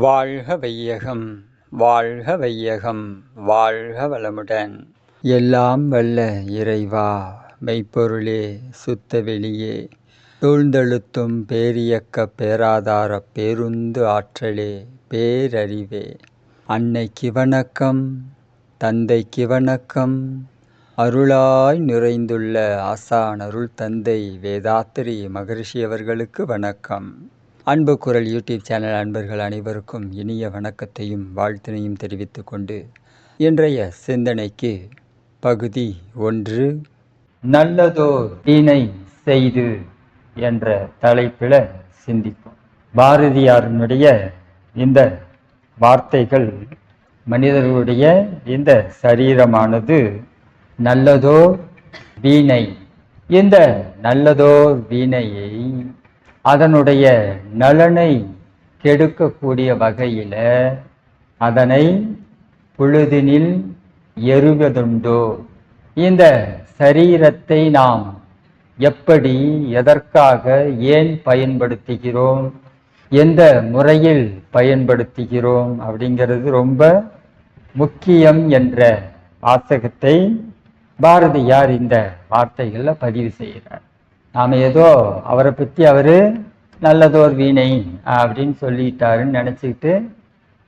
வாழ்க வையகம் வாழ்க வையகம் வாழ்க வளமுடன். எல்லாம் வல்ல இறைவா மெய்ப்பொருளே சுத்த வெளியே. சூழ்ந்தெழுத்தும் பேரியக்க பேராதார பேருந்து ஆற்றலே பேரறிவே. அன்னைக்கு வணக்கம் தந்தைக்கு வணக்கம். அருளாய் நிறைந்துள்ள ஆசான் அருள் தந்தை வேதாத்திரி மகரிஷி அவர்களுக்கு வணக்கம். அன்பு குரல் யூடியூப் சேனல் அன்பர்கள் அனைவருக்கும் இனிய வணக்கத்தையும் வாழ்த்தினையும் தெரிவித்து கொண்டு இன்றைய சிந்தனைக்கு பகுதி ஒன்று நல்லதோர் தீனை செய்து என்ற தலைப்பில் சிந்திப்போம். பாரதியாரினுடைய இந்த வார்த்தைகள் மனிதர்களுடைய இந்த சரீரமானது நல்லதோ வீணை. இந்த நல்லதோ வீணையை அதனுடைய நலனை கெடுக்கக்கூடிய வகையில் அதனை பொழுதினில் எருவதுண்டோ. இந்த சரீரத்தை நாம் எப்படி எதற்காக ஏன் பயன்படுத்துகிறோம் எந்த முறையில் பயன்படுத்துகிறோம் அப்படிங்கிறது ரொம்ப முக்கியம் என்ற வாசகத்தை பாரதியார் இந்த வார்த்தைகளில் பதிவு செய்கிறார். நாம் ஏதோ அவரை பற்றி அவர் நல்லதோர் வீணை அப்படின்னு சொல்லிட்டாருன்னு நினச்சிக்கிட்டு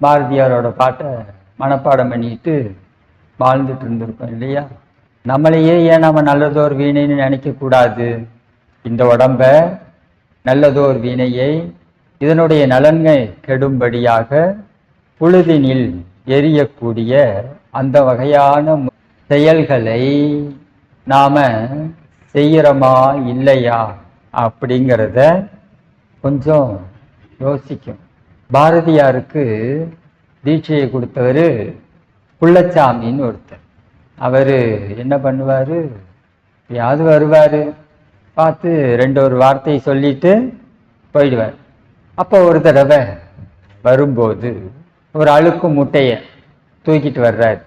பாரதியாரோட பாட்டை மனப்பாடம் பண்ணிட்டு வாழ்ந்துட்டு இருந்திருக்கோம் இல்லையா? நம்மளையே ஏன் நம்ம நல்லதோர் வீணைன்னு நினைக்கக்கூடாது இந்த உடம்ப நல்லதோர் வீணையை இதனுடைய நலன்கள் கெடும்படியாக புழுதினில் எரியக்கூடிய அந்த வகையான செயல்களை நாம செய்கிறோமா இல்லையா அப்படிங்கிறத கொஞ்சம் யோசிக்கும். பாரதியாருக்கு தீட்சையை கொடுத்தவர் குள்ளச்சாமின்னு ஒருத்தர். அவர் என்ன பண்ணுவார்? யாவது வருவார். பார்த்து ரெண்டு ஒரு வார்த்தையை சொல்லிட்டு போயிடுவார். அப்போ ஒரு தடவை வரும்போது ஒரு அழுக்கு முட்டையை தூக்கிட்டு வர்றார்.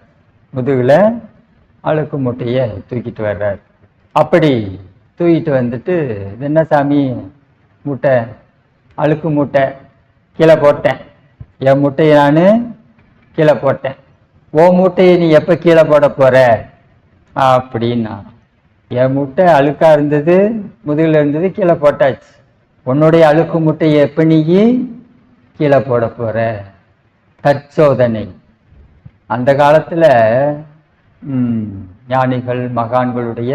முதுகில் அழுக்கு முட்டையை தூக்கிட்டு வர்றார். அப்படி தூக்கிட்டு வந்துட்டு என்ன சாமி முட்டை அழுக்கு முட்டை கீழே போட்டேன். என் முட்டையை நான் கீழே போட்டேன். ஓ முட்டையை நீ எப்போ கீழே போட போகிற அப்படின்னா என் முட்டை அழுக்காக இருந்தது முதுகில் இருந்தது கீழே போட்டாச்சு. உன்னுடைய அழுக்கு முட்டையை எப்போ நீ கீழே போட போகிற தற்சோதனை. அந்த காலத்தில் ஞானிகள் மகான்களுடைய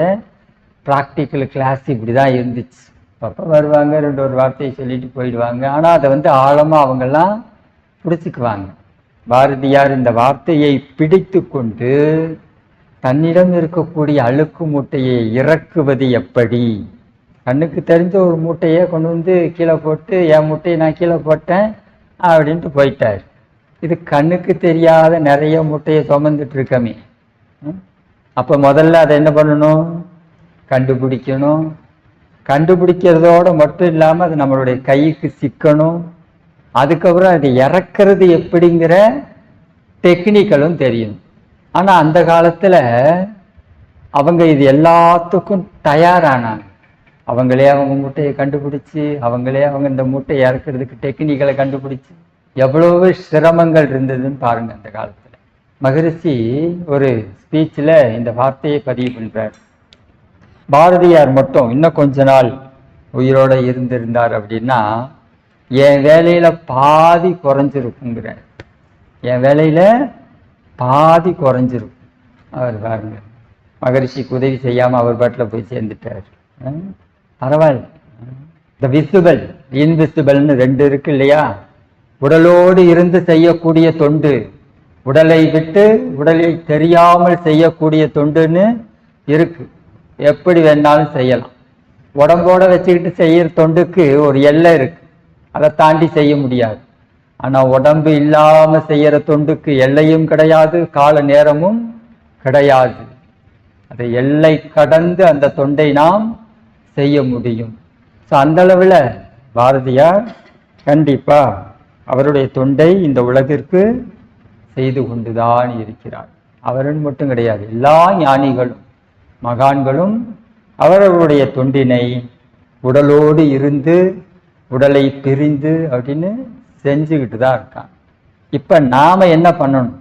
ப்ராக்டிக்கல் கிளாஸ் இப்படி தான் இருந்துச்சு. அப்பப்போ வருவாங்க ரெண்டு ஒரு வார்த்தையை சொல்லிட்டு போயிடுவாங்க. ஆனால் அதை வந்து ஆழமாக அவங்கெல்லாம் பிடிச்சிக்குவாங்க பாரதியார் இந்த வார்த்தையை பிடித்து கொண்டு தன்னிடம் இருக்கக்கூடிய அழுக்கு மூட்டையை இறக்குவது எப்படி? கண்ணுக்கு தெரிஞ்ச ஒரு மூட்டையை கொண்டு வந்து கீழே போட்டு என் மூட்டையை நான் கீழே போட்டேன் அப்படின்ட்டு போயிட்டார். இது கண்ணுக்கு தெரியாத நிறைய மூட்டையை சுமந்துட்டு இருக்கமே. அப்போ முதல்ல அதை என்ன பண்ணணும்? கண்டுபிடிக்கணும். கண்டுபிடிக்கிறதோட மட்டும் இல்லாமல் அது நம்மளுடைய கைக்கு சிக்கணும். அதுக்கப்புறம் அது இறக்கிறது எப்படிங்கிற டெக்னிக்கலும் தெரியும். ஆனால் அந்த காலத்தில் அவங்க இது எல்லாத்துக்கும் தயாரானாங்க. அவங்களே அவங்க மூட்டையை கண்டுபிடிச்சி அவங்களே அவங்க இந்த மூட்டையை இறக்குறதுக்கு டெக்னிக்கலை கண்டுபிடிச்சி. எவ்வளவு சிரமங்கள் இருந்ததுன்னு பாருங்கள் அந்த காலத்தில். மகரிஷி ஒரு ஸ்பீச்சில் இந்த வார்த்தையை பதிவு பண்ணுறார் பாரதியார் மட்டும் இன்னும் கொஞ்ச நாள் உயிரோட இருந்திருந்தார் அப்படின்னா என் வேலையில பாதி குறைஞ்சிருக்குங்கிற. என் வேலையில பாதி குறைஞ்சிருக்கும். அவர் பாருங்க. மகரிஷிக்கு உதவி செய்யாம அவர் பாட்டில் போய் சேர்ந்துட்டார். பரவாயில்ல. இந்த விசுபல் இன்விசிபிள்னு ரெண்டு இருக்கு இல்லையா? உடலோடு இருந்து செய்யக்கூடிய தொண்டு. உடலை விட்டு உடலை தெரியாமல் செய்யக்கூடிய தொண்டுன்னு இருக்கு. எப்படி வேணாலும் செய்யலாம். உடம்போட வச்சுக்கிட்டு செய்யற தொண்டுக்கு ஒரு எல்லை இருக்கு. அதை தாண்டி செய்ய முடியாது. ஆனா உடம்பு இல்லாம செய்யற தொண்டுக்கு எல்லையும் கிடையாது கால நேரமும் கிடையாது. அதை எல்லை கடந்து அந்த தொண்டை நாம் செய்ய முடியும். ஸோ அந்த அளவில் பாரதியார் கண்டிப்பா அவருடைய தொண்டை இந்த உலகிற்கு செய்து கொண்டுதான் இருக்கிறார். அவருன்னு மட்டும் கிடையாது எல்லா ஞானிகளும். மகான்களும் அவரவருடைய தொண்டினை உடலோடு இருந்து உடலை பிரிந்து அப்படின்னு செஞ்சுக்கிட்டு தான் இருக்கான். இப்போ நாம் என்ன பண்ணணும்?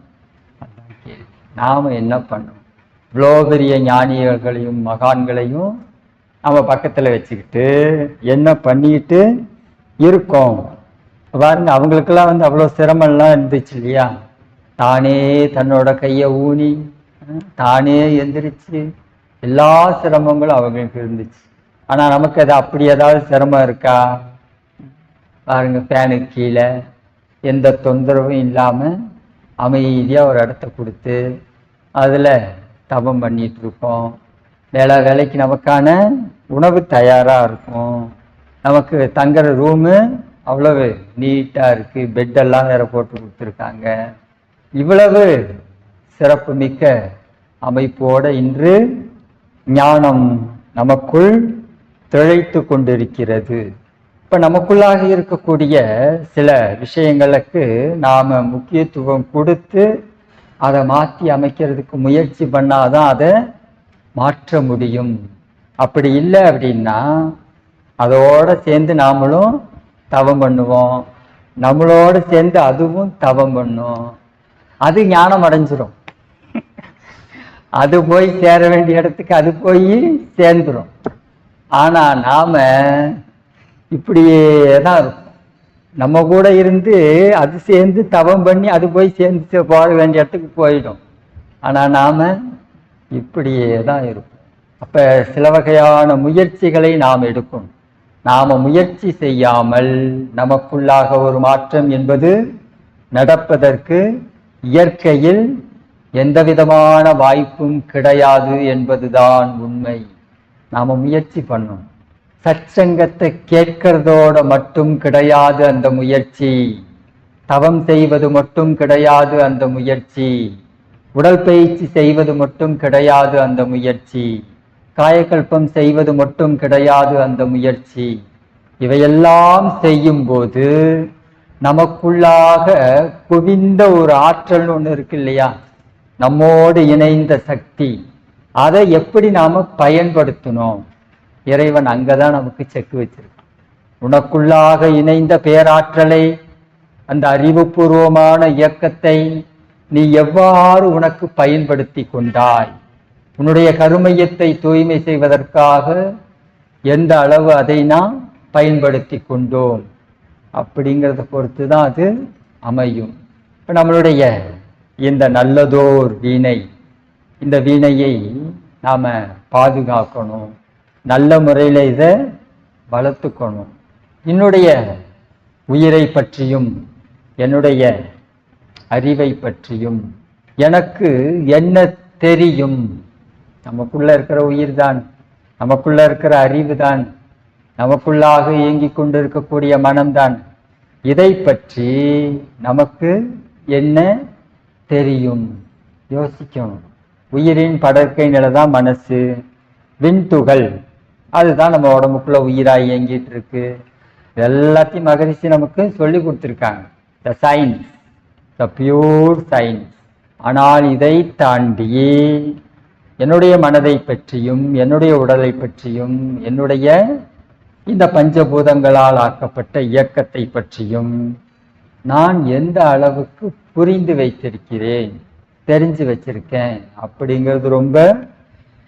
நாம் என்ன பண்ணணும்? இவ்வளோ பெரிய ஞானிகளையும் மகான்களையும் நம்ம பக்கத்தில் வச்சுக்கிட்டு என்ன பண்ணிட்டு இருக்கோம்? பாருங்க அவங்களுக்கெல்லாம் வந்து அவ்வளோ சிரமம்லாம் இருந்துச்சு இல்லையா? தானே தன்னோட கையை ஊனி தானே எந்திரிச்சு எல்லா சிரமங்களும் அவங்களுக்கு இருந்துச்சு. ஆனால் நமக்கு அது அப்படி ஏதாவது சிரமம் இருக்கா? பாருங்க ஃபேனுக்கு கீழே எந்த தொந்தரவும் இல்லாமல் அமைதியாக ஒரு இடத்த கொடுத்து அதில் தபம் பண்ணிட்டு இருக்கோம். வேலை வேலைக்கு நமக்கான உணவு தயாராக இருக்கும். நமக்கு தங்குற ரூமு அவ்வளவு நீட்டாக இருக்குது பெட்டெல்லாம் வேற போட்டு கொடுத்துருக்காங்க. இவ்வளவு சிறப்பு மிக்க அமைப்போடு இன்று ஞானம் நமக்குள் திளைத்து கொண்டிருக்கிறது. இப்போ நமக்குள்ளாக இருக்கக்கூடிய சில விஷயங்களுக்கு நாம் முக்கியத்துவம் கொடுத்து அதை மாற்றி அமைக்கிறதுக்கு முயற்சி பண்ணாதான் அதை மாற்ற முடியும். அப்படி இல்லை அப்படின்னா அதோட சேர்ந்து நாமளும் தவம் பண்ணுவோம். நம்மளோட சேர்ந்து அதுவும் தவம் பண்ணும். அது ஞானம் அடைஞ்சிரும். அது போய் சேர வேண்டிய இடத்துக்கு அது போய் சேர்ந்துடும் ஆனால் நாம் இப்படியே தான் இருக்கும். நம்ம கூட இருந்து அது சேர்ந்து தவம் பண்ணி அது போய் சேர்ந்து போக வேண்டிய இடத்துக்கு போயிடும். ஆனால் நாம் இப்படியே தான் இருக்கும். அப்போ சில வகையான முயற்சிகளை நாம் எடுக்கணும். நாம் முயற்சி செய்யாமல் நமக்குள்ளாக ஒரு மாற்றம் என்பது நடப்பதற்கு இயற்கையில் எந்த விதமான வாய்ப்பும் கிடையாது என்பதுதான் உண்மை. நாம முயற்சி பண்ணணும் சச்சங்கத்தை கேட்கிறதோட மட்டும் கிடையாது அந்த முயற்சி. தவம் செய்வது மட்டும் கிடையாது அந்த முயற்சி. உடற்பயிற்சி செய்வது மட்டும் கிடையாது அந்த முயற்சி. காயக்கல்பம் செய்வது மட்டும் கிடையாது அந்த முயற்சி. இவையெல்லாம் செய்யும் போது நமக்குள்ளாக குவிந்த ஒரு ஆற்றல் ஒன்று இருக்கு இல்லையா? நம்மோடு இணைந்த சக்தி. அதை எப்படி நாம பயன்படுத்தணும் இறைவன் அங்கதான் நமக்கு செக்கு வச்சிருக்கான். உனக்குள்ளாக இணைந்த பேராற்றலை அந்த அறிவுபூர்வமான இயக்கத்தை நீ எவ்வாறு உனக்கு பயன்படுத்தி கொண்டாய்? உன்னுடைய கருமையத்தை தூய்மை செய்வதற்காக எந்த அளவு அதை நாம் பயன்படுத்தி கொண்டோம்? அப்படிங்கிறத பொறுத்து தான் அது அமையும். இப்போ நம்மளுடைய இந்த நல்லதோர் வீணை. இந்த வீணையை நாம் பாதுகாக்கணும். நல்ல முறையில் இதை வளர்த்துக்கணும். என்னுடைய உயிரை பற்றியும் என்னுடைய அறிவை பற்றியும் எனக்கு என்ன தெரியும்? நமக்குள்ள இருக்கிற உயிர் தான் நமக்குள்ள இருக்கிற அறிவு தான் நமக்குள்ளாக இயங்கிக் கொண்டிருக்கக்கூடிய மனம்தான். இதை பற்றி நமக்கு என்ன தெரியும். யோசிக்கணும் உயிரின் படற்கை நிலைதான் மனசு. விண்துகள் அதுதான் நம்ம உடம்புக்குள்ள உயிராக இயங்கிட்டு இருக்கு எல்லாத்தையும் மகரிஷி நமக்கு சொல்லி கொடுத்துருக்காங்க. The science the pure science ஆனால் இதை தாண்டி என்னுடைய மனதை பற்றியும் என்னுடைய உடலை பற்றியும் என்னுடைய இந்த பஞ்சபூதங்களால் ஆக்கப்பட்ட இயக்கத்தை பற்றியும் நான் எந்த அளவுக்கு புரிந்து வைத்திருக்கிறேன் தெரிஞ்சு வச்சிருக்கேன் அப்படிங்கிறது ரொம்ப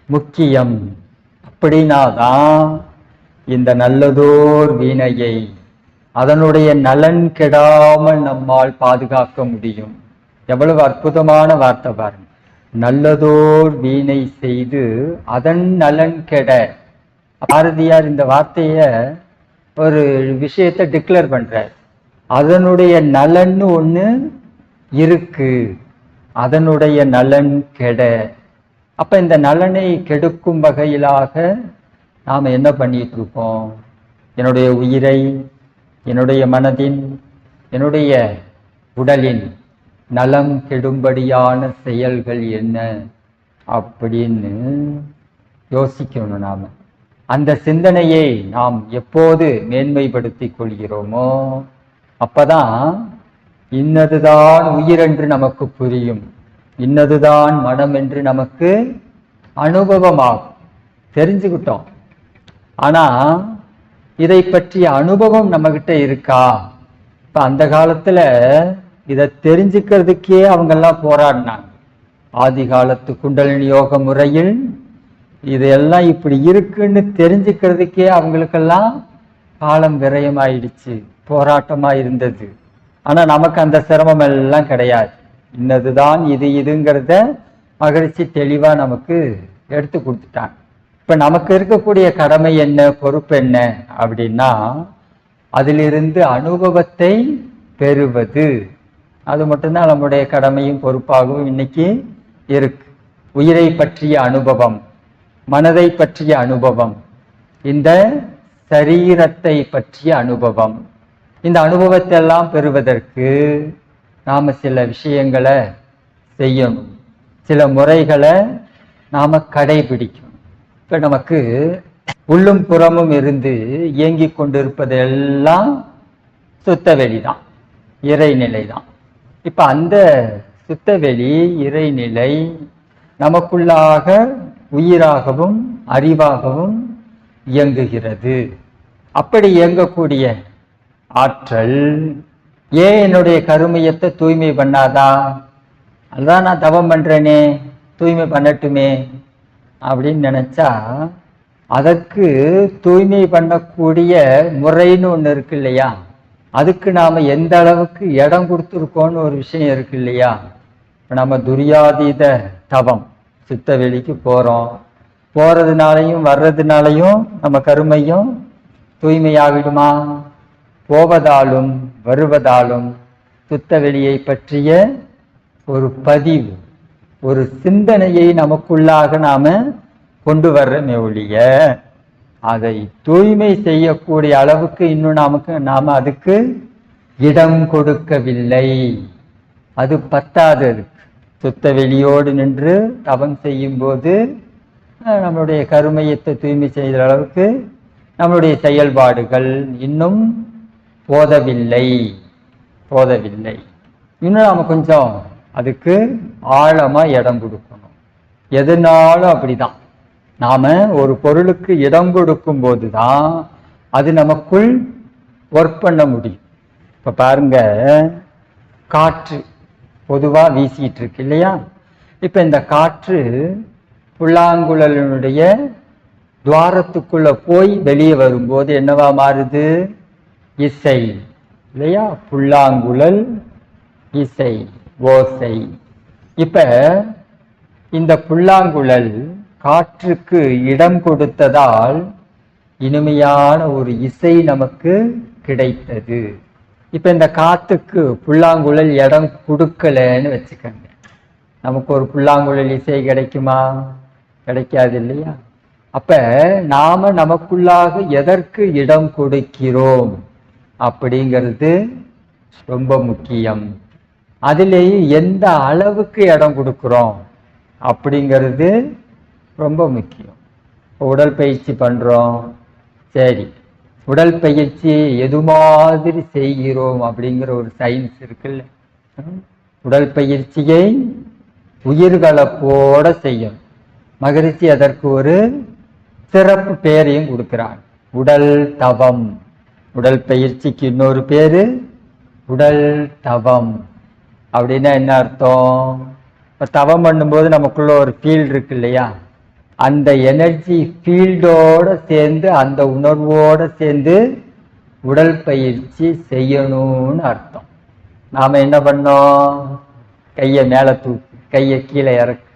முக்கியம். அப்படின்னா தான் இந்த நல்லதோர் வீணையை அதனுடைய நலன் கெடாமல் நம்மால் பாதுகாக்க முடியும். எவ்வளவு அற்புதமான வார்த்தை பாருங்க. நல்லதோர் வீணை செய்து அதன் நலன் கெட. பாரதியார் இந்த வார்த்தைய ஒரு விஷயத்தை டிக்ளேர் பண்றார். அதனுடைய நலன்னு ஒன்று இருக்கு. அதனுடைய நலன் கெட. அப்ப இந்த நலனை கெடுக்கும் வகையிலாக நாம் என்ன பண்ணிட்டு இருக்கோம் என்னுடைய உயிரை என்னுடைய மனதின் என்னுடைய உடலின் நலம் கெடும்படியான செயல்கள் என்ன அப்படின்னு யோசிக்கணும் நாம். அந்த சிந்தனையை நாம் எப்போது மேன்மைப்படுத்திக் கொள்கிறோமோ அப்பதான் இன்னதுதான் உயிர் என்று நமக்கு புரியும். இன்னதுதான் மனம் என்று நமக்கு அனுபவமாகும். தெரிஞ்சுக்கிட்டோம். ஆனா இதை பற்றிய அனுபவம் நம்மகிட்ட இருக்கா? இப்ப அந்த காலத்துல இதை தெரிஞ்சுக்கிறதுக்கே அவங்கெல்லாம் போராடினாங்க. ஆதி காலத்து குண்டலினி யோக முறையில் இதெல்லாம் இப்படி இருக்குன்னு தெரிஞ்சுக்கிறதுக்கே அவங்களுக்கெல்லாம் காலம் விரயமாயிடுச்சு. போராட்டமாக இருந்தது ஆனால் நமக்கு அந்த சிரமம் எல்லாம் கிடையாது. இன்னதுதான் இது இதுங்கிறத மகிழ்ச்சி தெளிவாக நமக்கு எடுத்து கொடுத்துட்டாங்க. இப்போ நமக்கு இருக்கக்கூடிய கடமை என்ன பொறுப்பு என்ன அப்படின்னா அதிலிருந்து அனுபவத்தை பெறுவது. அது மட்டும்தான் நம்முடைய கடமையும் பொறுப்பாகவும் இன்னைக்கு இருக்கு. உயிரை பற்றிய அனுபவம் மனதை பற்றிய அனுபவம் இந்த சரீரத்தை பற்றிய அனுபவம். இந்த அனுபவத்தை எல்லாம் பெறுவதற்கு நாம் சில விஷயங்களை செய்யணும். சில முறைகளை நாம் கடைபிடிக்கணும். இப்போ நமக்கு உள்ளும் புறமும் இருந்து இயங்கி கொண்டிருப்பதெல்லாம் சுத்தவெளி தான் இறைநிலை தான் இப்போ அந்த சுத்தவெளி இறைநிலை நமக்குள்ளாக உயிராகவும் அறிவாகவும் இயங்குகிறது. அப்படி இயங்கக்கூடிய ஆற்றல். ஏன் என்னுடைய கருமையத்தை தூய்மை பண்ணாதா? அதான் நான் தவம் பண்றேனே தூய்மை பண்ணட்டுமே அப்படின்னு நினைச்சா அதற்கு தூய்மை பண்ணக்கூடிய முறைன்னு ஒன்று இருக்கு இல்லையா? அதுக்கு நாம் எந்த அளவுக்கு இடம் கொடுத்துருக்கோன்னு ஒரு விஷயம் இருக்கு இல்லையா? இப்போ நம்ம துரியாதீத தவம் சித்த வெளிக்கு போகிறோம் போகிறதுனாலையும் வர்றதுனாலையும் நம்ம கருமையும் தூய்மையாகிடுமா? போவதாலும் வருவதாலும் சுத்தவெளியை பற்றிய ஒரு பதிவு ஒரு சிந்தனையை நமக்குள்ளாக நாம கொண்டு வர்றமே ஒழிய அதை தூய்மை செய்யக்கூடிய அளவுக்கு இன்னும் நமக்கு நாம் அதுக்கு இடம் கொடுக்கவில்லை. அது பத்தாது அதுக்கு. சுத்த வெளியோடு நின்று தவம் செய்யும் போது நம்மளுடைய கருமையத்தை தூய்மை செய்கிற அளவுக்கு நம்மளுடைய செயல்பாடுகள் இன்னும் போதவில்லை. போதவில்லை. இன்னும் நாம் கொஞ்சம் அதுக்கு ஆழமாக இடம் கொடுக்கணும். எதுனாலும் அப்படிதான். நாம ஒரு பொருளுக்கு இடம் கொடுக்கும் போது தான் அது நமக்குள் ஒர்க் பண்ண முடியும். இப்போ பாருங்க காற்று பொதுவாக வீசிட்டு இருக்கு இல்லையா? இப்போ இந்த காற்று புல்லாங்குழலினுடைய துவாரத்துக்குள்ளே போய் வெளியே வரும்போது என்னவா மாறுது? இசை இல்லையா? புல்லாங்குழல் இசை ஓசை. இப்ப இந்த புல்லாங்குழல் காற்றுக்கு இடம் கொடுத்ததால் இனிமையான ஒரு இசை நமக்கு கிடைத்தது. இப்ப இந்த காத்துக்கு புல்லாங்குழல் இடம் கொடுக்கலன்னு வச்சுக்கோங்க. நமக்கு ஒரு புல்லாங்குழல் இசை கிடைக்குமா? கிடைக்காது இல்லையா? அப்ப நாம நமக்குள்ளாக எதற்கு இடம் கொடுக்கிறோம்? அப்படிங்கிறது ரொம்ப முக்கியம். அதுலேயும் எந்த அளவுக்கு இடம் கொடுக்குறோம் அப்படிங்கிறது ரொம்ப முக்கியம். உடற்பயிற்சி பண்ணுறோம் சரி. உடற்பயிற்சி எது மாதிரி செய்கிறோம் அப்படிங்கிற ஒரு சயின்ஸ் இருக்குல்ல. ம்? உடற்பயிற்சியை உயிர்களப்போட செய்யும் மகிழ்ச்சி அதற்கு ஒரு சிறப்பு பேரையும் கொடுக்கிறான். உடல் தவம். உடல் பயிற்சிக்கு இன்னொரு பேரு உடல் தவம். அப்படின்னா என்ன அர்த்தம்? இப்போ தவம் பண்ணும்போது நமக்குள்ள ஒரு ஃபீல்டு இருக்கு இல்லையா? அந்த எனர்ஜி ஃபீல்டோட சேர்ந்து அந்த உணர்வோட சேர்ந்து உடல் பயிற்சி செய்யணும்னு அர்த்தம். நாம என்ன பண்ணோம்? கையை மேலே தூக்கு கையை கீழே இறக்கு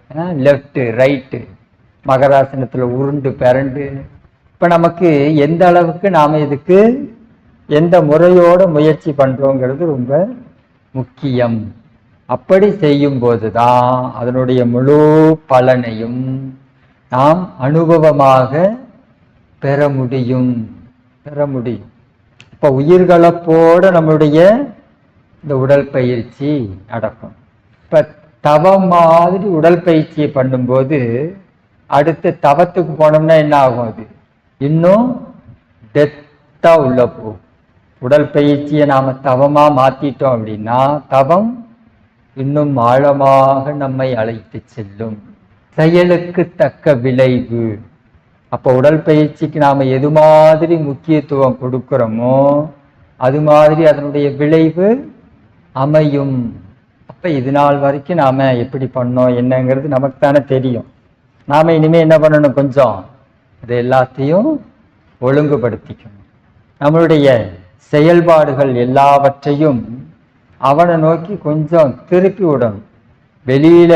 லெஃப்ட் ரைட்டு மகராசனத்தில் உருண்டு பிறண்டு இப்போ நமக்கு எந்த அளவுக்கு நாம் இதுக்கு எந்த முறையோட முயற்சி பண்ணுறோங்கிறது ரொம்ப முக்கியம். அப்படி செய்யும்போது தான் அதனுடைய முழு பலனையும் நாம் அனுபவமாக பெற முடியும். பெற முடியும். இப்போ உயிர்களப்போடு நம்மளுடைய இந்த உடற்பயிற்சி நடக்கும். இப்போ தவம் மாதிரி உடற்பயிற்சியை பண்ணும்போது அடுத்து தவத்துக்கு போனோம்னா என்ன ஆகும் அது? இன்னும் டெத்தாக உள்ள போகும். உடற்பயிற்சியை நாம தவமா மாத்திட்டோம் அப்படின்னா தவம் இன்னும் ஆழமாக நம்மை அழைத்து செல்லும். செயலுக்கு தக்க விளைவு. அப்போ உடற்பயிற்சிக்கு நாம எது மாதிரி முக்கியத்துவம் கொடுக்கிறோமோ அது மாதிரி அதனுடைய விளைவு அமையும். அப்ப இது நாள் வரைக்கும் நாம எப்படி பண்ணோம் என்னங்கிறது நமக்கு தானே தெரியும். நாம இனிமே என்ன பண்ணணும் கொஞ்சம்? இது எல்லாத்தையும் ஒழுங்குபடுத்திக்கணும். நம்மளுடைய செயல்பாடுகள் எல்லாவற்றையும் அவனை நோக்கி கொஞ்சம் திருப்பி விடணும். வெளியில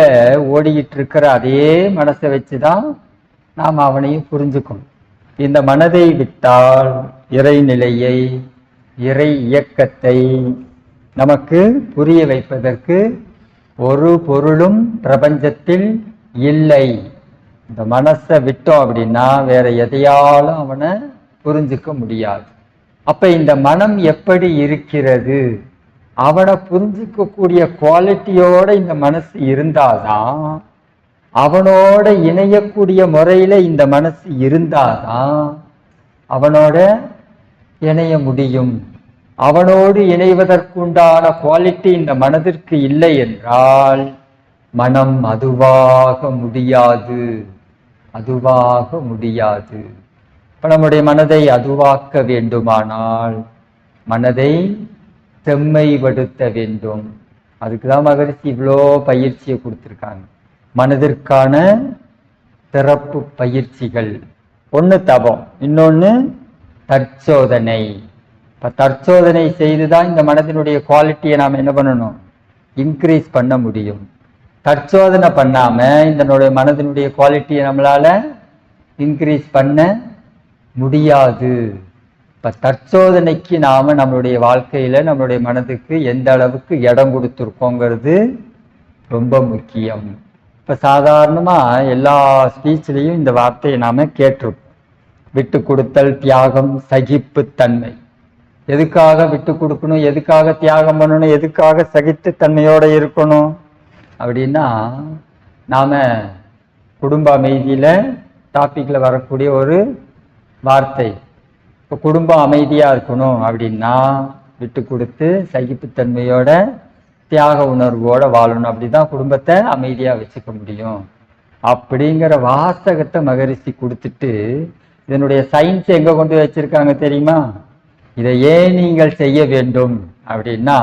ஓடிக்கிட்டு இருக்கிற அதே மனசை வச்சுதான் நாம் அவனையும் புரிஞ்சுக்கணும். இந்த மனதை விட்டால் இறைநிலையை இறை இயக்கத்தை நமக்கு புரிய வைப்பதற்கு ஒரு பொருளும் பிரபஞ்சத்தில் இல்லை. இந்த மனசை விட்டோம் அப்படின்னா வேற எதையாலும் அவனை புரிஞ்சுக்க முடியாது. அப்ப இந்த மனம் எப்படி இருக்கிறது? அவனை புரிஞ்சுக்கக்கூடிய குவாலிட்டியோட இந்த மனசு இருந்தாதான் அவனோட இணையக்கூடிய முறையில இந்த மனசு இருந்தாதான் அவனோட இணைய முடியும். அவனோடு இணைவதற்குண்டான குவாலிட்டி இந்த மனதிற்கு இல்லை என்றால் மனம் அதுவாக முடியாது. அதுவாக முடியாது. இப்ப நம்முடைய மனதை அதுவாக்க வேண்டுமானால் மனதை செம்மைப்படுத்த வேண்டும். அதுக்கு தான் மகரிஷி இவ்வளோ பயிற்சியை கொடுத்துருக்காங்க. மனதிற்கான சிறப்பு பயிற்சிகள். ஒன்று தபம் இன்னொன்று தற்சோதனை. இப்போ தற்சோதனை செய்து தான் இந்த மனதினுடைய குவாலிட்டியை நாம் என்ன பண்ணணும்? இன்க்ரீஸ் பண்ண முடியும். தற்சோதனை பண்ணாமல் இதனுடைய மனதினுடைய குவாலிட்டியை நம்மளால் இன்க்ரீஸ் பண்ண முடியாது. இப்ப தற்சோதனைக்கு நாம நம்மளுடைய வாழ்க்கையில நம்மளுடைய மனதுக்கு எந்த அளவுக்கு இடம் கொடுத்துருக்கோங்கிறது ரொம்ப முக்கியம். இப்ப சாதாரணமா எல்லா ஸ்பீச்லேயும் இந்த வார்த்தையை நாம கேட்டிருப்போம். விட்டு கொடுத்தல் தியாகம் சகிப்புத்தன்மை எதுக்காக விட்டு கொடுக்கணும் எதுக்காக தியாகம் பண்ணணும் எதுக்காக சகித்துத்தன்மையோட இருக்கணும்? அப்படின்னா நாம குடும்ப அமைதியில டாபிக்ல வரக்கூடிய ஒரு வார்த்தை. இப்போ குடும்பம் அமைதியாக இருக்கணும் அப்படின்னா விட்டு கொடுத்து சகிப்புத்தன்மையோட தியாக உணர்வோட வாழணும். அப்படிதான் குடும்பத்தை அமைதியாக வச்சுக்க முடியும். அப்படிங்கிற வாசகத்தை மகரிஷி கொடுத்துட்டு இதனுடைய சயின்ஸ் எங்கே கொண்டு வச்சுருக்காங்க வச்சிருக்காங்க தெரியுமா? இதை ஏன் நீங்கள் செய்ய வேண்டும். அப்படின்னா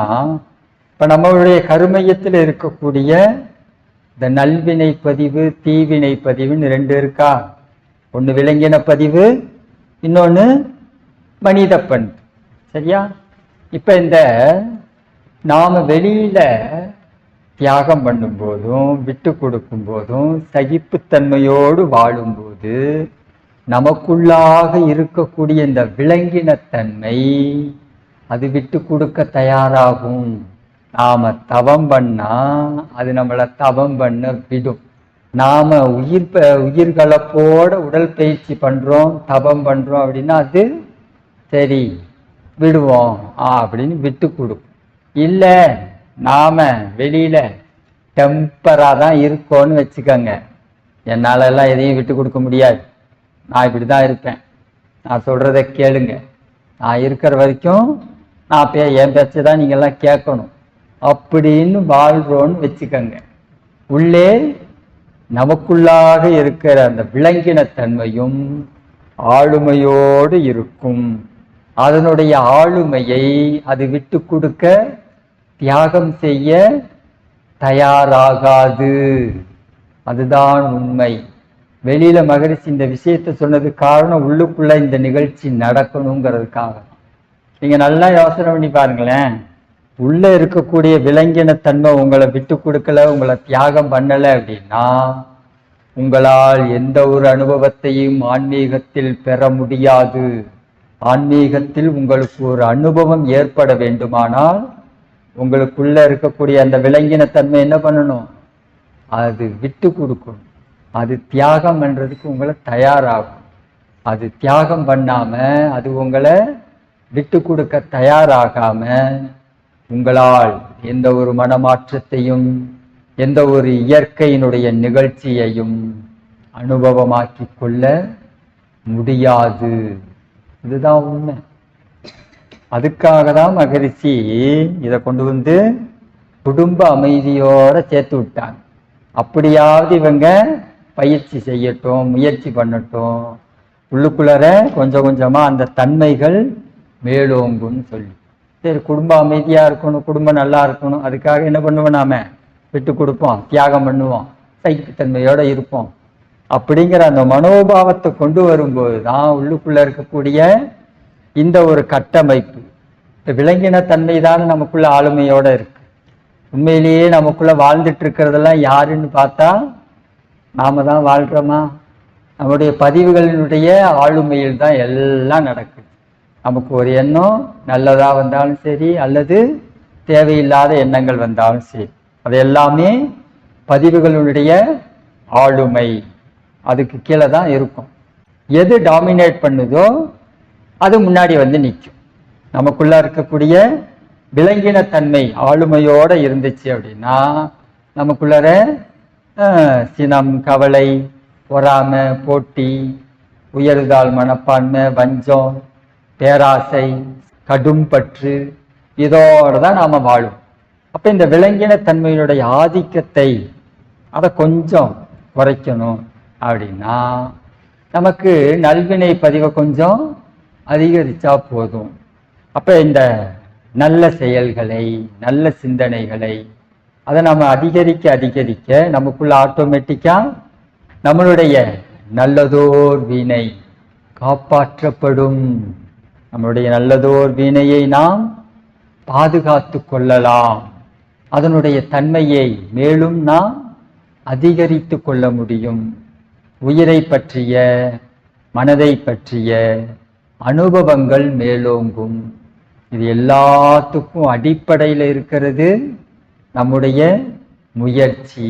இப்போ நம்மளுடைய கருமையத்தில் இருக்கக்கூடிய இந்த நல்வினை பதிவு தீவினை பதிவுன்னு ரெண்டு இருக்கா? ஒன்று விலங்கின பதிவு இன்னொன்று மனித பண்பு சரியா? இப்போ இந்த நாம் வெளியில் தியாகம் பண்ணும்போதும் விட்டு கொடுக்கும் போதும் சகிப்புத்தன்மையோடு வாழும்போது நமக்குள்ளாக இருக்கக்கூடிய இந்த விலங்கினத்தன்மை அது விட்டு கொடுக்க தயாராகும். நாம தவம் பண்ணா அது நம்மளை தவம் பண்ண விடும். நாம் உயிர் ப- உயிர்கலப்போட உடல் பயிற்சி பண்ணுறோம் தபம் பண்ணுறோம் அப்படின்னா அது சரி விடுவோம் அப்படின்னு விட்டு கொடு. இல்லை நாம் வெளியில் டெம்பராக தான் இருக்கோன்னு வச்சுக்கோங்க. என்னால் எல்லாம் எதையும் விட்டு கொடுக்க முடியாது. நான் இப்படி தான் இருப்பேன். நான் சொல்கிறத கேளுங்க. நான் இருக்கிற வரைக்கும் நான் பே என் பேச்சை தான் நீங்கள்லாம் கேட்கணும். அப்படின்னு வாழ்றோன்னு வச்சுக்கோங்க. உள்ளே நமக்குள்ளாக இருக்கிற அந்த விலங்கினத்தன்மையும் ஆளுமையோடு இருக்கும். அதனுடைய ஆளுமையை அது விட்டு கொடுக்க தியாகம் செய்ய தயாராகாது. அதுதான் உண்மை. வெளியில மகரிஷி இந்த விஷயத்தை சொன்னது காரணம் உள்ளுக்குள்ள இந்த நிகழ்ச்சி நடக்கணுங்கிறதுக்காக. நீங்க நல்லா யோசனை பண்ணி பாருங்களேன். உள்ள இருக்கக்கூடிய விலங்கினத்தன்மை உங்களை விட்டு கொடுக்கல உங்களை தியாகம் பண்ணல அப்படின்னா உங்களால் எந்த ஒரு அனுபவத்தையும் ஆன்மீகத்தில் பெற முடியாது. ஆன்மீகத்தில் உங்களுக்கு ஒரு அனுபவம் ஏற்பட வேண்டுமானால் உங்களுக்குள்ள இருக்கக்கூடிய அந்த விலங்கினத்தன்மை என்ன பண்ணணும்? அது விட்டு கொடுக்கணும். அது தியாகம் பண்றதுக்கு உங்களை தயாராகும். அது தியாகம் பண்ணாம அது உங்களை விட்டு கொடுக்க தயாராகாம உங்களால் எந்த ஒரு மனமாற்றத்தையும் எந்த ஒரு இயற்கையினுடைய நிகழ்ச்சியையும் அனுபவமாக்கி கொள்ள முடியாது. இதுதான் உண்மை. அதுக்காக தான் மகரிஷி இதை கொண்டு வந்து குடும்ப அமைதியோட சேர்த்து விட்டாங்க. அப்படியாவது இவங்க பயிற்சி செய்யட்டும் முயற்சி பண்ணட்டும். உள்ளுக்குள்ளர கொஞ்சம் கொஞ்சமா அந்த தன்மைகள் மேலோங்கும்னு சொல்லி. சரி குடும்பம் அமைதியாக இருக்கணும் குடும்பம் நல்லா இருக்கணும். அதுக்காக என்ன பண்ணுவோம் நாம? விட்டு கொடுப்போம் தியாகம் பண்ணுவோம் சைக்கித்தன்மையோட இருப்போம். அப்படிங்கிற அந்த மனோபாவத்தை கொண்டு வரும்போது தான் உள்ளுக்குள்ள இருக்கக்கூடிய இந்த ஒரு கட்டமைப்பு. இந்த விலங்கின தன்மை தானே நமக்குள்ள ஆளுமையோட இருக்கு. உண்மையிலேயே நமக்குள்ள வாழ்ந்துட்டு இருக்கிறதெல்லாம் யாருன்னு பார்த்தா நாம தான் வாழ்கிறோமா நம்முடைய பதிவுகளினுடைய ஆளுமையில் தான் எல்லாம் நடக்குது. நமக்கு ஒரு எண்ணம் நல்லதாக வந்தாலும் சரி அல்லது தேவையில்லாத எண்ணங்கள் வந்தாலும் சரி. அது எல்லாமே பதிவுகளுடைய ஆளுமை. அதுக்கு கீழே தான் இருக்கும். எது டாமினேட் பண்ணுதோ அது முன்னாடி வந்து நிற்கும். நமக்குள்ள இருக்கக்கூடிய விலங்கினத்தன்மை ஆளுமையோட இருந்துச்சு அப்படின்னா நமக்குள்ளார சினம் கவலை பொறாமை போட்டி உயர்தாள் மனப்பான்மை வஞ்சம் பேராசை கடும் பற்று இதோட தான் நாம வாழும். அப்ப இந்த விலங்கின தன்மையினுடைய ஆதிக்கத்தை அதை கொஞ்சம் குறைக்கணும் அப்படின்னா நமக்கு நல்வினை பதிவை கொஞ்சம் அதிகரிச்சா போதும். அப்ப இந்த நல்ல செயல்களை நல்ல சிந்தனைகளை அதை நம்ம அதிகரிக்க அதிகரிக்க நமக்குள்ள ஆட்டோமேட்டிக்கா நம்மளுடைய நல்லதோர் வினை காப்பாற்றப்படும். நம்முடைய நல்லதோர் வீணையை நாம் பாதுகாத்து கொள்ளலாம். அதனுடைய தன்மையை மேலும் நாம் அதிகரித்து கொள்ள முடியும். உயிரை பற்றிய மனதை பற்றிய அனுபவங்கள் மேலோங்கும். இது எல்லாத்துக்கும் அடிப்படையில் இருக்கிறது நம்முடைய முயற்சி.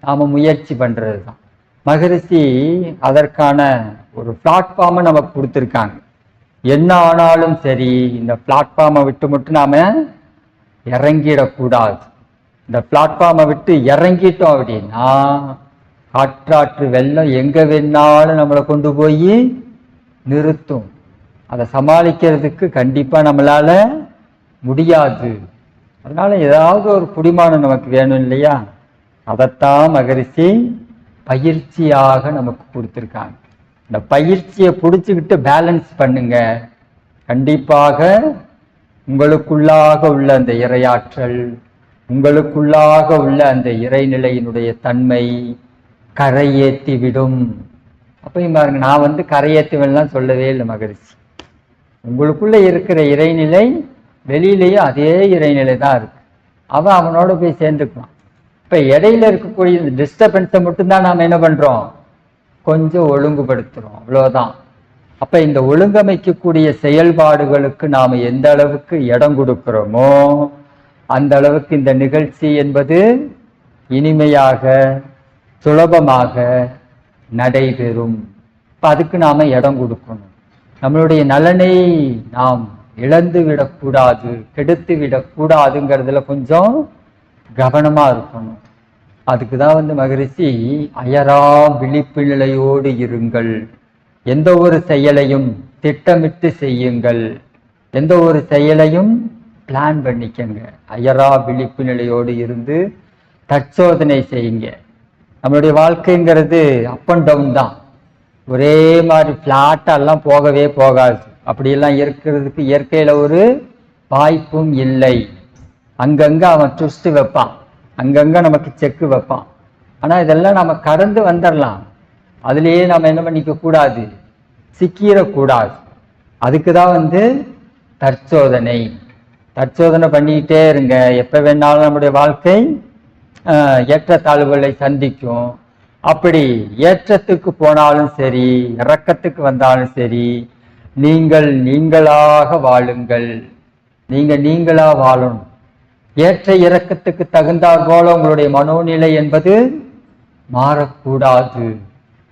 நாம் முயற்சி பண்ணுறது தான் மகரிஷி அதற்கான ஒரு பிளாட்ஃபார்மை நமக்கு கொடுத்துருக்காங்க. என்ன ஆனாலும் சரி இந்த பிளாட்ஃபார்மை விட்டு மட்டும் நாம இறங்கிடக்கூடாது. இந்த பிளாட்ஃபார்மை விட்டு இறங்கிட்டோம் அப்படின்னா காற்றாற்று வெள்ளம் எங்க வேணாலும் நம்மளை கொண்டு போய் நிறுத்தும். அதை சமாளிக்கிறதுக்கு கண்டிப்பா நம்மளால முடியாது. அதனால ஏதாவது ஒரு குடிமானம் நமக்கு வேணும் இல்லையா? அதைத்தான் மகரிஷி பயிற்சியாக நமக்கு கொடுத்துருக்காங்க. இந்த பயிற்சியை பிடிச்சிக்கிட்டு பேலன்ஸ் பண்ணுங்க. கண்டிப்பாக உங்களுக்குள்ளாக உள்ள அந்த இரையாற்றல் உங்களுக்குள்ளாக உள்ள அந்த இறைநிலையினுடைய தன்மை கரையேற்றி விடும் அப்பயும் பாருங்க நான் வந்து கரையேற்றுவேன்லாம் சொல்லவே இல்லை மகரிஷி. உங்களுக்குள்ள இருக்கிற இறைநிலை வெளியிலேயும் அதே இறைநிலை தான் இருக்கு. அவன் அவனோட போய் சேர்ந்துக்குவான். இப்ப இடையில இருக்கக்கூடிய இந்த டிஸ்டர்பன்ஸை மட்டும்தான் நாம என்ன பண்றோம்? கொஞ்சம் ஒழுங்குபடுத்துறோம் அவ்வளோதான் அப்போ இந்த ஒழுங்கமைக்கக்கூடிய செயல்பாடுகளுக்கு நாம் எந்த அளவுக்கு இடம் கொடுக்கிறோமோ அந்த அளவுக்கு இந்த நிகழ்ச்சி என்பது இனிமையாக சுலபமாக நடைபெறும். இப்போ அதுக்கு நாம் இடம் கொடுக்கணும். நம்மளுடைய நலனை நாம் இழந்து விடக்கூடாது கெடுத்து விடக்கூடாதுங்கிறதுல கொஞ்சம் கவனமாக இருக்கணும். அதுக்கு தான் வந்து மகரிஷி அயரா விழிப்பு நிலையோடு இருங்கள். எந்த ஒரு செயலையும் திட்டமிட்டு செய்யுங்கள். எந்த ஒரு செயலையும் பிளான் பண்ணிக்கங்க. அயரா விழிப்பு நிலையோடு இருந்து தற்சோதனை செய்யுங்க. நம்மளுடைய வாழ்க்கைங்கிறது அப் அண்ட் டவுன் தான். ஒரே மாதிரி ஃப்ளாட்டெல்லாம் போகவே போகாது. அப்படியெல்லாம் இருக்கிறதுக்கு இயற்கையில் ஒரு வாய்ப்பும் இல்லை. அங்கங்கே அவன் ட்விஸ்ட் வைப்பான். அங்கங்கே நமக்கு செக்கு வைப்பான். ஆனால் இதெல்லாம் நம்ம கடந்து வந்துடலாம் அதுலேயே நம்ம என்ன பண்ணிக்க கூடாது சிக்கிடக்கூடாது அதுக்கு தான் வந்து தற்சோதனை. தற்சோதனை பண்ணிக்கிட்டே இருங்க. எப்போ வேணாலும் நம்முடைய வாழ்க்கை ஏற்றத்தாழ்வுகளை சந்திக்கும். அப்படி ஏற்றத்துக்கு போனாலும் சரி இறக்கத்துக்கு வந்தாலும் சரி நீங்கள் நீங்களாக வாழுங்கள். நீங்கள் நீங்களாக வாழணும் ஏற்ற இறக்கத்துக்கு தகுந்தாற் போல உங்களுடைய மனோநிலை என்பது மாறக்கூடாது.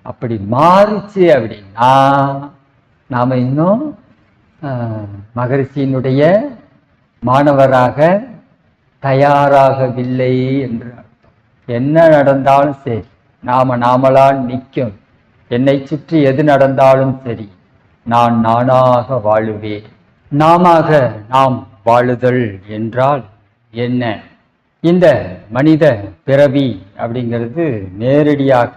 அப்படி மாறுச்சு அப்படின்னா நாம் இன்னும் மகரிஷியினுடைய மாணவராக தயாராகவில்லை என்று அர்த்தம். என்ன நடந்தாலும் சரி நாம நாமளா நிற்கும். என்னை சுற்றி எது நடந்தாலும் சரி நான் நானாக வாழுவேன். நாமாக நாம் வாழுதல் என்றால் என்ன? இந்த மனித பிறவி அப்படிங்கிறது நேரடியாக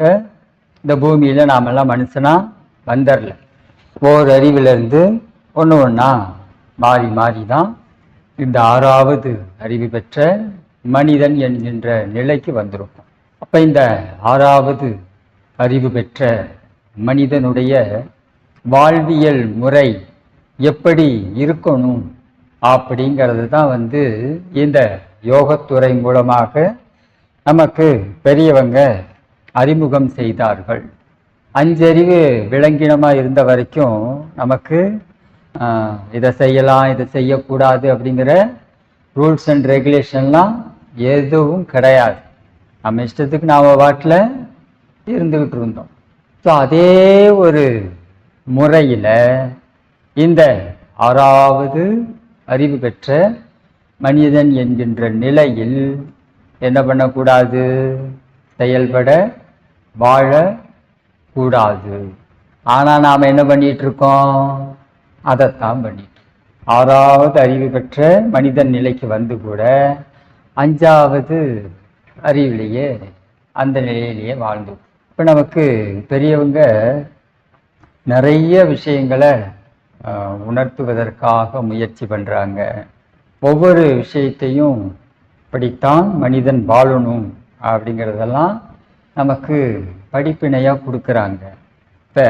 இந்த பூமியில் நாமெல்லாம் மனுஷனாக வந்துடல ஓர் அறிவிலிருந்து ஒன்று ஒன்றா மாறி மாறி தான் இந்த ஆறாவது அறிவு பெற்ற மனிதன் என்கின்ற நிலைக்கு வந்திருக்கும். அப்போ இந்த ஆறாவது அறிவு பெற்ற மனிதனுடைய வாழ்வியல் முறை எப்படி இருக்கணும்? அப்படிங்கிறது தான் வந்து இந்த யோகத்துறை மூலமாக நமக்கு பெரியவங்க அறிமுகம் செய்தார்கள். அஞ்சறிவு விலங்கினமாக இருந்த வரைக்கும் நமக்கு இதை செய்யலாம் இதை செய்யக்கூடாது அப்படிங்கிற ரூல்ஸ் அண்ட் ரெகுலேஷன்லாம் எதுவும் கிடையாது. நம்ம இஷ்டத்துக்கு நாம் வாட்டில் இருந்துக்கிட்டு இருந்தோம். ஸோ அதே ஒரு முறையில் இந்த ஆறாவது அறிவு பெற்ற மனிதன் என்கின்ற நிலையில் என்ன பண்ணக்கூடாது? செயல்பட வாழ கூடாது ஆனால் நாம் என்ன பண்ணிட்டு இருக்கோம் அதைத்தான் பண்ணிட்டு. ஆறாவது அறிவு பெற்ற மனிதன் நிலைக்கு வந்து கூட அஞ்சாவது அறிவிலேயே அந்த நிலையிலேயே வாழ்ந்தோம் இப்போ நமக்கு பெரியவங்க நிறைய விஷயங்களை உணர்த்துவதற்காக முயற்சி பண்ணுறாங்க ஒவ்வொரு விஷயத்தையும் இப்படித்தான் மனிதன் வாழணும் அப்படிங்கிறதெல்லாம் நமக்கு படிப்பினையாக கொடுக்குறாங்க. இப்போ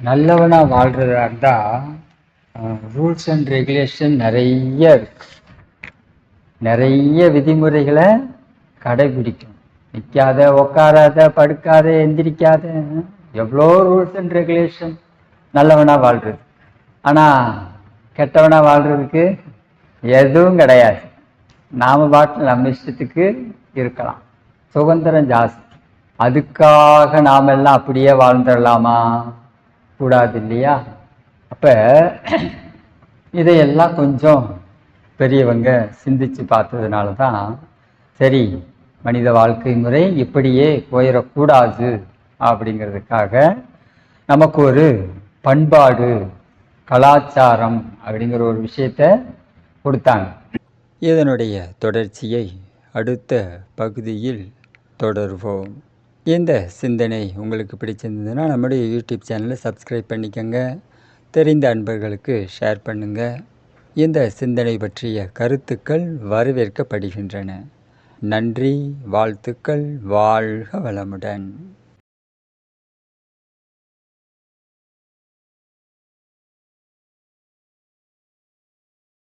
நல்லவனாக வாழ்கிறதா இருந்தால் ரூல்ஸ் அண்ட் ரெகுலேஷன் நிறைய இருக்கு. நிறைய விதிமுறைகளை கடைபிடிக்கும் நிற்காத உக்காராத படுக்காத எந்திரிக்காத எவ்வளோ ரூல்ஸ் அண்ட் ரெகுலேஷன். நல்லவனாக வாழ்கிறது ஆனால் கெட்டவனாக வாழ்கிறதுக்கு எதுவும் கிடையாது. நாம் பாட்டில் நம்ம இஷ்டத்துக்கு இருக்கலாம். சுதந்திரம் ஜாஸ்தி. அதுக்காக நாம் எல்லாம் அப்படியே வாழ்ந்துடலாமா? கூடாது இல்லையா? அப்போ இதையெல்லாம் கொஞ்சம் பெரியவங்க சிந்திச்சு பார்த்ததுனால தான் சரி மனித வாழ்க்கை முறை இப்படியே போயிடக்கூடாது அப்படிங்கிறதுக்காக நமக்கு ஒரு பண்பாடு கலாச்சாரம் அப்படிங்கிற ஒரு விஷயத்த கொடுத்தாங்க. இதனுடைய தொடர்ச்சியை அடுத்த பகுதியில் தொடர்வோம். இந்த சிந்தனை உங்களுக்கு பிடிச்சிருந்ததுன்னா நம்முடைய யூடியூப் சேனலை சப்ஸ்கிரைப் பண்ணிக்கோங்க. தெரிந்த அன்பர்களுக்கு ஷேர் பண்ணுங்கள் இந்த சிந்தனை பற்றிய கருத்துக்கள் வரவேற்கப்படுகின்றன. நன்றி வாழ்த்துக்கள் வாழ்க வளமுடன்.